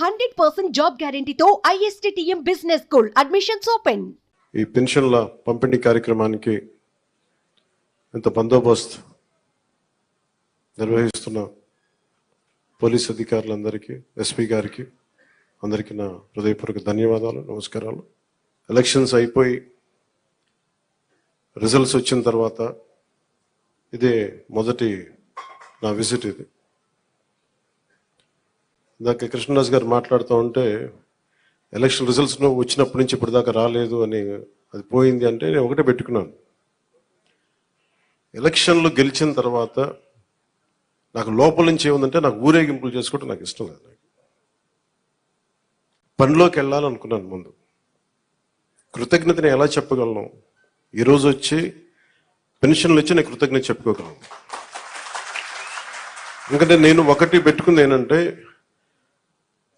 Hundred percent job గ్యారంటీతో ISTM business school admissions open. ఈ పెన్షన్ల పంపిణీ కార్యక్రమానికి ఇంత బందోబస్తు నిర్వహిస్తున్న పోలీస్ అధికారులందరికీ ఎస్పీ గారికి అందరికీ నా హృదయపూర్వక ధన్యవాదాలు నమస్కారాలు. ఎలక్షన్స్ అయిపోయి రిజల్ట్స్ వచ్చిన తర్వాత ఇదే మొదటి నా విజిట్ ఇది. ఇందాక కృష్ణదాస్ గారు మాట్లాడుతూ ఉంటే ఎలక్షన్ రిజల్ట్స్ వచ్చినప్పటి నుంచి ఇప్పటిదాకా రాలేదు అని అది పోయింది అంటే నేను ఒకటే పెట్టుకున్నాను. ఎలక్షన్లు గెలిచిన తర్వాత నాకు లోపల నుంచి ఏముందంటే నాకు ఊరేగింపులు చేసుకోవడం నాకు ఇష్టం లేదు నాకు. పనిలోకి వెళ్ళాలనుకున్నాను ముందు. కృతజ్ఞతని ఎలా చెప్పగలను? ఈరోజు వచ్చి పెన్షన్లు వచ్చి నేను కృతజ్ఞత చెప్పుకోగలను. ఎందుకంటే నేను ఒకటి పెట్టుకుంది ఏంటంటే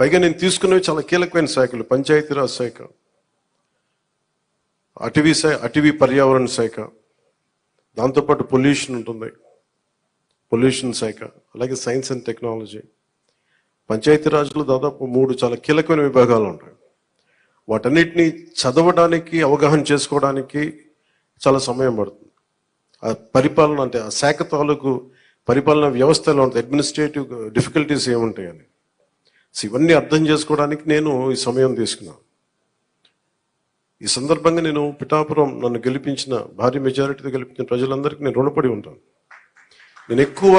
పైగా నేను తీసుకున్నవి చాలా కీలకమైన శాఖలు పంచాయతీరాజ్ శాఖ అటవీ శాఖ అటవీ పర్యావరణ శాఖ దాంతోపాటు పొల్యూషన్ ఉంటుంది. పొల్యూషన్ శాఖ అలాగే సైన్స్ అండ్ టెక్నాలజీ. పంచాయతీరాజ్లో దాదాపు మూడు చాలా కీలకమైన విభాగాలు ఉంటాయి. వాటన్నిటిని చదవడానికి అవగాహన చేసుకోవడానికి చాలా సమయం పడుతుంది. ఆ పరిపాలన అంటే ఆ శాఖ తాలూకు పరిపాలన వ్యవస్థలో ఉంటుంది అడ్మినిస్ట్రేటివ్ డిఫికల్టీస్ ఏముంటాయని. సో ఇవన్నీ అర్థం చేసుకోవడానికి నేను ఈ సమయం తీసుకున్నాను. ఈ సందర్భంగా నేను పిఠాపురం నన్ను గెలిపించిన భారీ మెజారిటీతో గెలిపించిన ప్రజలందరికీ నేను రుణపడి ఉంటాను. నేను ఎక్కువ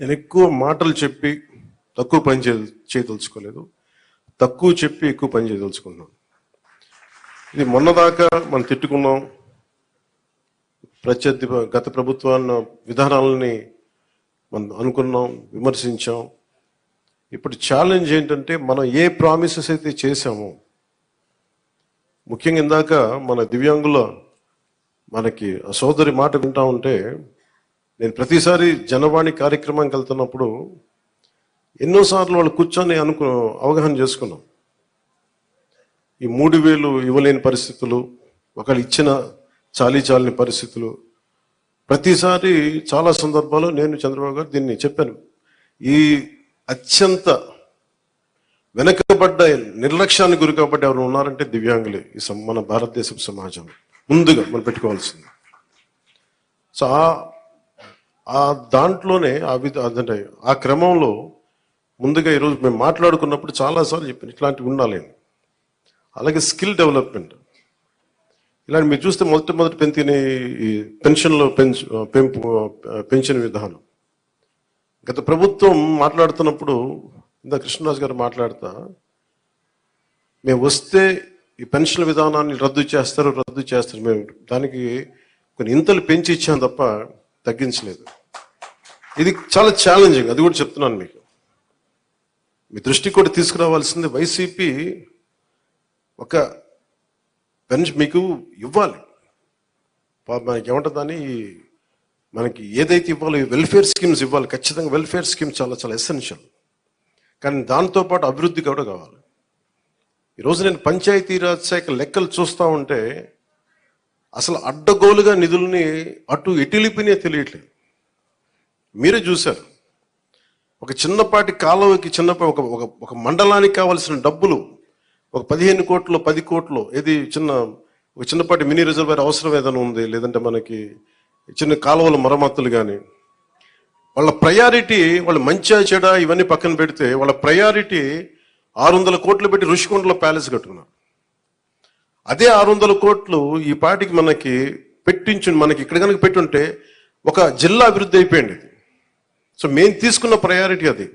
నేను ఎక్కువ మాటలు చెప్పి తక్కువ పని చే చేయదలుచుకోలేదు. తక్కువ చెప్పి ఎక్కువ పని చేయదలుచుకున్నాను ఇది మొన్నదాకా మనం తిట్టుకున్నాం. ప్రత్యర్థి గత ప్రభుత్వాన్ని విధానాలని మనం అనుకున్నాం విమర్శించాం. ఇప్పుడు ఛాలెంజ్ ఏంటంటే మనం ఏ ప్రామిసెస్ అయితే చేసామో ముఖ్యంగా ఇందాక మన దివ్యాంగుల మనకి ఆ సోదరి మాట వింటా ఉంటే నేను ప్రతిసారి జనవాణి కార్యక్రమానికి వెళ్తున్నప్పుడు ఎన్నోసార్లు వాళ్ళు కూర్చొని అనుకు అవగాహన చేసుకున్నాం. ఈ మూడు వేలు ఇవ్వలేని పరిస్థితులు ఒకళ్ళు ఇచ్చిన చాలీ చాలని పరిస్థితులు. ప్రతిసారి చాలా సందర్భాల్లో నేను చంద్రబాబు గారు దీన్ని చెప్పాను. ఈ అత్యంత వెనకబడ్డ నిర్లక్ష్యానికి గురి కాబట్టి ఎవరు ఉన్నారంటే దివ్యాంగులే ఈ మన భారతదేశం సమాజం. ముందుగా మనం పెట్టుకోవాల్సింది. సో ఆ- ఆ దాంట్లోనే ఆ విధ ఆ క్రమంలో ముందుగా ఈరోజు మేము మాట్లాడుకున్నప్పుడు చాలాసార్లు చెప్పాను ఇట్లాంటివి ఉండాలి అలాగే స్కిల్ డెవలప్మెంట్. ఇలాంటి మీరు చూస్తే మొదటి మొదటి పెంచిన ఈ పెన్షన్లో పెంచు పెంపు పెన్షన్ విధానం. గత ప్రభుత్వం మాట్లాడుతున్నప్పుడు ఇందా కృష్ణరాజు గారు మాట్లాడుతా మేము వస్తే ఈ పెన్షన్ విధానాన్ని రద్దు చేస్తారు రద్దు చేస్తారు. మేము దానికి కొన్ని ఇంతలు పెంచి ఇచ్చాం తప్ప తగ్గించలేదు. ఇది చాలా ఛాలెంజింగ్ అది కూడా చెప్తున్నాను మీకు. మీ దృష్టికి కూడా తీసుకురావాల్సింది వైసీపీ ఒక పెన్షన్ మీకు ఇవ్వాలి. మనకి ఏమంటుందని మనకి ఏదైతే ఇవ్వాలో వెల్ఫేర్ స్కీమ్స్ ఇవ్వాలి ఖచ్చితంగా వెల్ఫేర్ స్కీమ్స్ చాలా చాలా ఎసెన్షియల్ కానీ దాంతోపాటు అభివృద్ధి కూడా కావాలి. ఈరోజు నేను పంచాయతీరాజ్ శాఖ లెక్కలు చూస్తూ ఉంటే అసలు అడ్డగోలుగా నిధుల్ని అటు ఎటిలిపినే తెలియట్లేదు. మీరే చూశారు. ఒక చిన్నపాటి కాలువకి చిన్నపాటి ఒక ఒక ఒక మండలానికి కావాల్సిన డబ్బులు ఒక పదిహేను కోట్లు పది కోట్లు ఏది చిన్న ఒక చిన్నపాటి మినీ రిజర్వేర్ అవసరం ఏదైనా ఉంది లేదంటే మనకి చిన్న కాలువల మరమ్మతులు కానీ వాళ్ళ ప్రయారిటీ వాళ్ళ మంచిగా చెడ ఇవన్నీ పక్కన పెడితే వాళ్ళ ప్రయారిటీ ఆరు వందల కోట్లు పెట్టి ఋషికొండలో ప్యాలెస్ కట్టుకున్నారు. అదే ఆరు వందల కోట్లు ఈ పాటికి మనకి పెట్టించు మనకి ఇక్కడ కనుక పెట్టుంటే ఒక జిల్లా అభివృద్ధి అయిపోయింది ఇది సో మేము తీసుకున్న ప్రయారిటీ అది.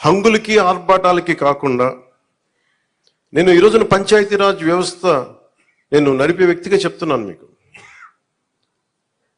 హంగులకి ఆర్భాటాలకి కాకుండా నేను ఈ రోజున పంచాయతీరాజ్ వ్యవస్థ నేను నడిపే వ్యక్తిగా చెప్తున్నాను మీకు.